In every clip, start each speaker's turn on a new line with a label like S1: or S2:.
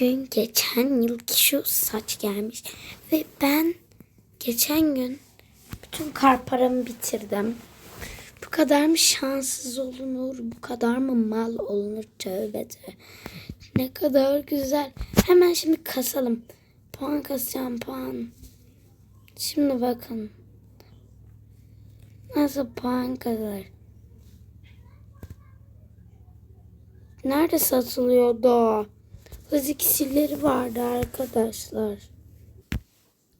S1: Bugün geçen yılki şu saç gelmiş. Ve ben geçen gün bütün kar paramı bitirdim. Bu kadar mı şanssız olunur? Bu kadar mı mal olunur? Tövbe. Ne kadar güzel. Hemen şimdi kasalım. Puan kasacağım puan. Şimdi bakın. Nasıl puan kazar? Nerede satılıyordu? Hız iksirleri vardı arkadaşlar.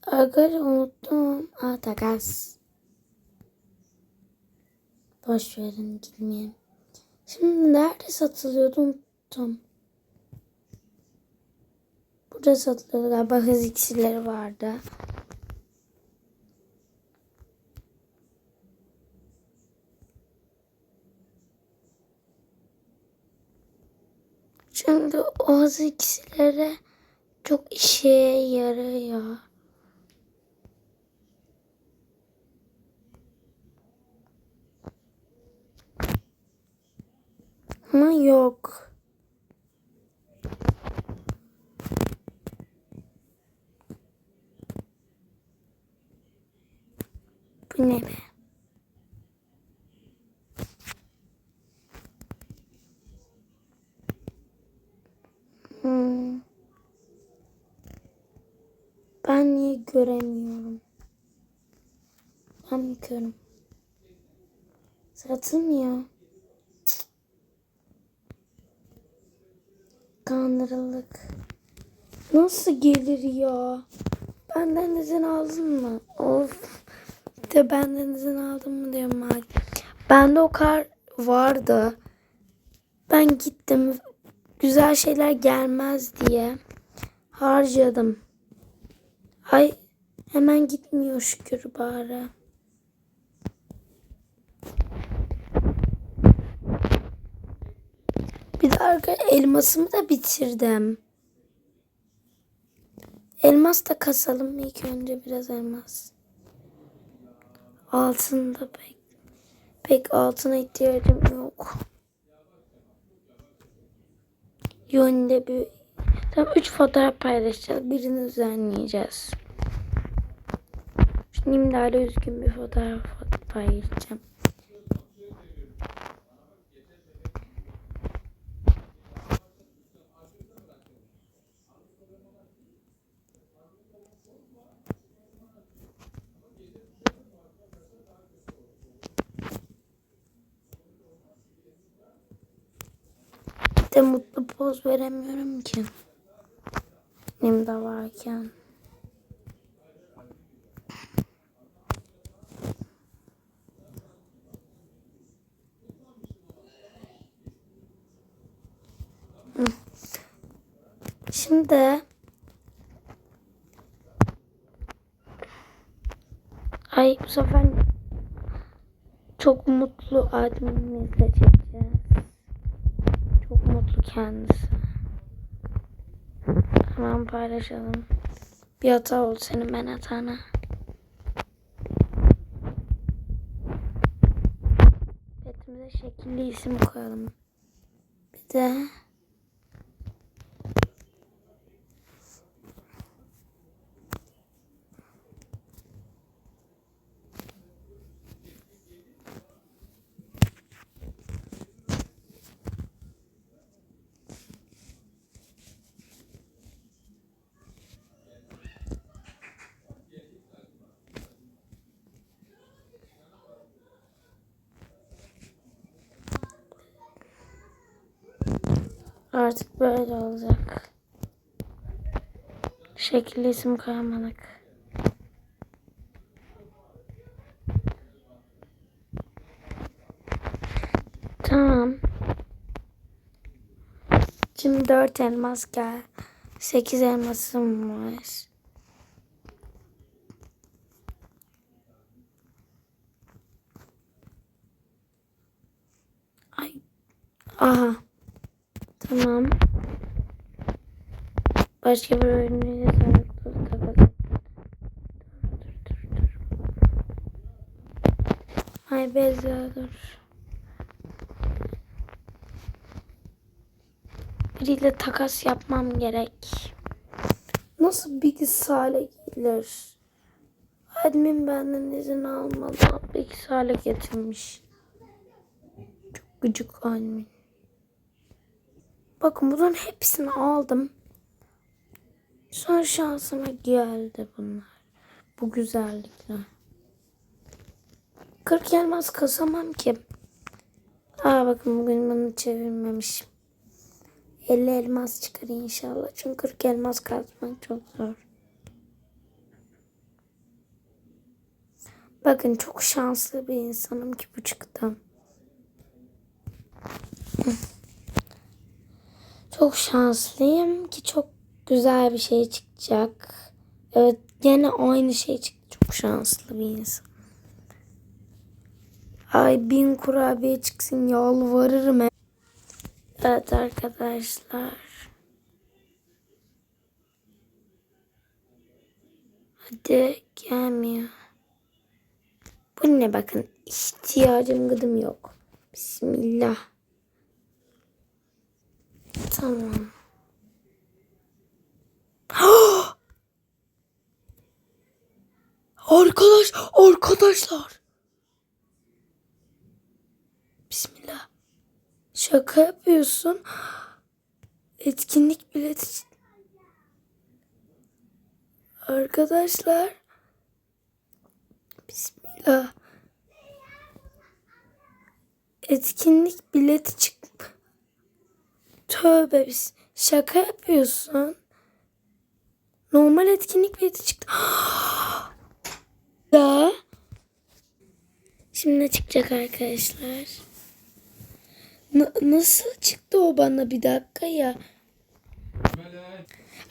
S1: Arkadaşlar unuttum. Aa takas. Boş verin gitmeyelim. Şimdi nerede satılıyordu unuttum. Burada satılıyordu galiba hız iksirleri vardı. Şimdi o hız iksirleri çok işe yarıyor. Ama yok. Bu ne be? Ben niye göremiyorum? Ben mi körüm? Satılmıyor. Cık. Kandırıldık. Nasıl gelir ya? Benden izin aldın mı? Of. De benden izin aldın mı diyorum abi. Bende o kar vardı. Ben gittim. Güzel şeyler gelmez diye harcadım. Ay hemen gitmiyor şükür bari. Bir de elmasımı da bitirdim. Elmas da kasalım ilk önce biraz elmas. Altın da pek pek altına ihtiyacım yok. Yönde bir tam üç fotoğraf paylaşacağız. Birini düzenleyeceğiz. Şimdi daha üzgün bir fotoğraf paylaşacağım. De mutlu poz veremiyorum ki. Benim de varken. Şimdi Ay bu sefer çok mutlu adminimizle çekeceğiz. Çok mutlu kendisi. Hemen paylaşalım. Bir hata oldu senin ben hatana. Petimize şekilli isim koyalım. Bir de artık böyle olacak. Şekilli isim koyamadık. Tamam. Şimdi dört elmas gel. Sekiz elmasım var. Ay. Aha. Tamam. Başka bir oyunuyla sağlıklı kapatalım. Dur dur dur. Ay Beyza dur. biriyle takas yapmam gerek. Nasıl bilgisiz hale gelir? Admin benden izin almadan bilgisiz hale getirmiş. Çok gıcık admin. Bakın bunların hepsini aldım. Sonra şansıma geldi bunlar. Bu güzellikler. 40 elmas kasamam ki. Aa bakın bugün bunu çevirmemişim. 50 elmas çıkar inşallah. Çünkü 40 elmas kazmak çok zor. Bakın çok şanslı bir insanım ki bu çıktı. Çok şanslıyım ki çok güzel bir şey çıkacak. Evet gene aynı şey çıktı. Çok şanslı bir insan. Ay bin kurabiye çıksın yalvarırım. Evet arkadaşlar. Hadi gelmiyor. Bu ne bakın ihtiyacım gıdım yok. Bismillah. Tamam. Arkadaş, arkadaşlar. Bismillah. Şaka yapıyorsun. Etkinlik bileti. Arkadaşlar. Bismillah. Etkinlik bileti çık. Tövbe biz. Şaka yapıyorsun. Normal etkinlik bileti çıktı. da. Şimdi ne çıkacak arkadaşlar? Na- nasıl çıktı o bana bir dakika ya.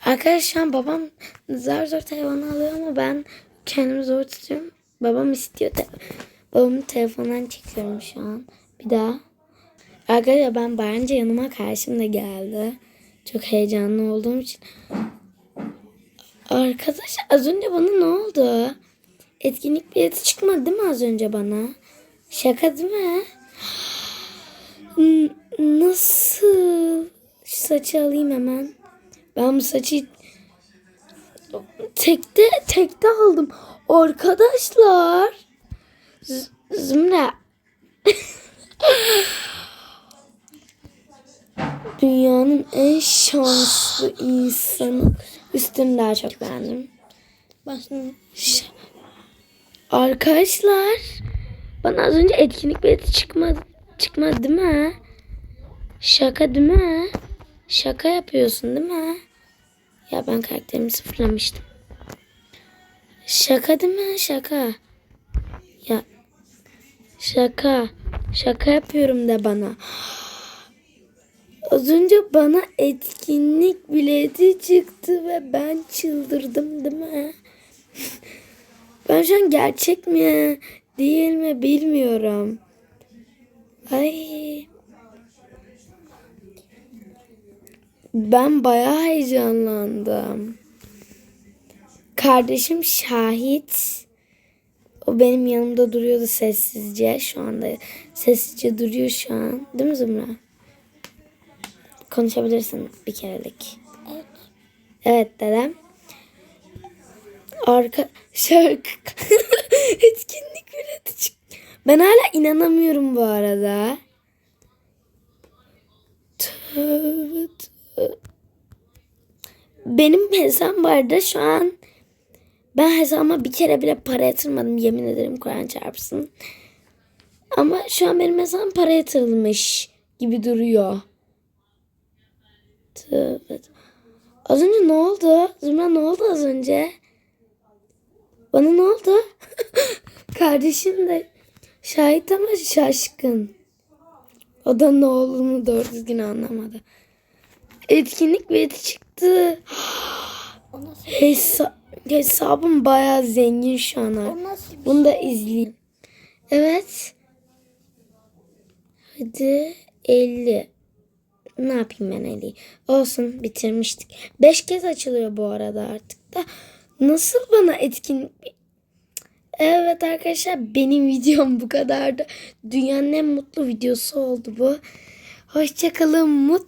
S1: Arkadaşlar babam zar zor telefonu alıyor ama ben kendimi zor tutuyorum. Babam istiyor. Te- Babamın telefonundan çekiyorum şu an. Bir daha. Arkadaşlar ben bağırınca yanıma karşımda geldi. Çok heyecanlı olduğum için. Arkadaşlar az önce bana ne oldu? Etkinlik bileti çıkmadı değil mi az önce bana? Şaka değil mi? Nasıl? Şu saçı alayım hemen. Ben bu saçı tekte tekte aldım. Arkadaşlar. Z- Zümra. Dünyanın en şanslı insanı. Üstümü daha çok beğendim.
S2: Başını
S1: Arkadaşlar. Bana az önce etkinlik bileti çıkmadı. Çıkmadı değil mi? Şaka değil mi? Şaka yapıyorsun değil mi? Ya ben karakterimi sıfırlamıştım. Şaka değil mi? Şaka. Ya şaka. Şaka yapıyorum de bana. Az önce bana etkinlik bileti çıktı ve ben çıldırdım değil mi? Ben şu an gerçek mi değil mi bilmiyorum. Ay. Ben bayağı heyecanlandım. Kardeşim şahit. O benim yanımda duruyordu sessizce. Şu anda sessizce duruyor şu an. Değil mi Zümra? Konuşabilirsin bir kerelik.
S2: evet.
S1: Evet dedem. Arka şarkı etkinlik çıktı. Ben hala inanamıyorum bu arada. Tövbe tövbe. Benim hesabım vardı şu an. Ben hesabıma bir kere bile para yatırmadım yemin ederim Kur'an çarpsın. Ama şu an benim hesabım para yatırılmış gibi duruyor. Tövbe. Az önce ne oldu? Zümra ne oldu az önce? Bana ne oldu? Kardeşim de şahit ama şaşkın. O da ne olduğunu doğru düzgün anlamadı. Etkinlik bileti çıktı. Hesa hesabım bayağı zengin şu an. Bunu da izleyeyim. Evet. Hadi 50. Ne yapayım ben 50? Olsun bitirmiştik. 5 kez açılıyor bu arada artık da. Nasıl bana etkin... Evet arkadaşlar benim videom bu kadardı. Dünyanın en mutlu videosu oldu bu. Hoşçakalın. Mutlu